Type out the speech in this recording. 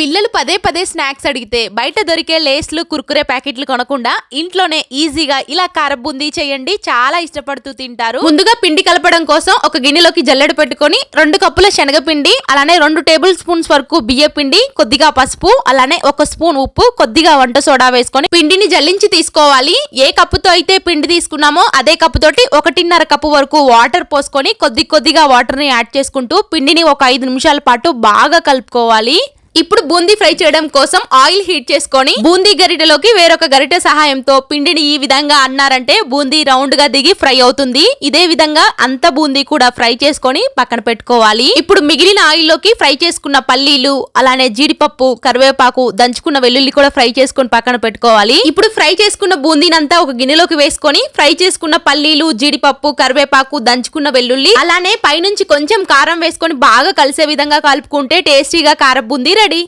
పిల్లలు పదే పదే స్నాక్స్ అడిగితే బయట దొరికే లేస్లు కుర్కురే ప్యాకెట్లు కొనకుండా ఇంట్లోనే ఈజీగా ఇలా కారబుంది చేయండి చాలా ఇష్టపడుతూ తింటారు. ముందుగా పిండి కలపడం కోసం ఒక గిన్నెలోకి జల్లెడ పెట్టుకొని రెండు కప్పుల శనగపిండి అలానే రెండు టేబుల్ స్పూన్స్ వరకు బియ్య పిండి కొద్దిగా పసుపు అలానే ఒక స్పూన్ ఉప్పు కొద్దిగా వంట సోడా వేసుకొని పిండిని జల్లించి తీసుకోవాలి. ఏ కప్పుతో అయితే పిండి తీసుకున్నామో అదే కప్పుతోటి ఒకటిన్నర కప్పు వరకు వాటర్ పోసుకొని కొద్ది కొద్దిగా వాటర్ని యాడ్ చేసుకుంటూ పిండిని ఒక ఐదు నిమిషాల పాటు బాగా కలుపుకోవాలి. ఇప్పుడు బూందీ ఫ్రై చేయడం కోసం ఆయిల్ హీట్ చేసుకొని బూందీ గరిటెలోకి వేరొక గరిటె సహాయంతో పిండిని ఈ విధంగా అన్నారంటే బూందీ రౌండ్గా దిగి ఫ్రై అవుతుంది. ఇదే విధంగా అంత బూందీ కూడా ఫ్రై చేసుకొని పక్కన పెట్టుకోవాలి. ఇప్పుడు మిగిలిన ఆయిల్లోకి ఫ్రై చేసుకున్న పల్లీలు అలానే జీడిపప్పు కరివేపాకు దంచుకున్న వెల్లుల్లి కూడా ఫ్రై చేసుకొని పక్కన పెట్టుకోవాలి. ఇప్పుడు ఫ్రై చేసుకున్న బూందీనంతా ఒక గిన్నెలోకి వేసుకొని ఫ్రై చేసుకున్న పల్లీలు జీడిపప్పు కరివేపాకు దంచుకున్న వెల్లుల్లి అలానే పైనుంచి కొంచెం కారం వేసుకొని బాగా కలిసే విధంగా కలుపుకుంటే టేస్టీగా కారం బూందీ రెడీ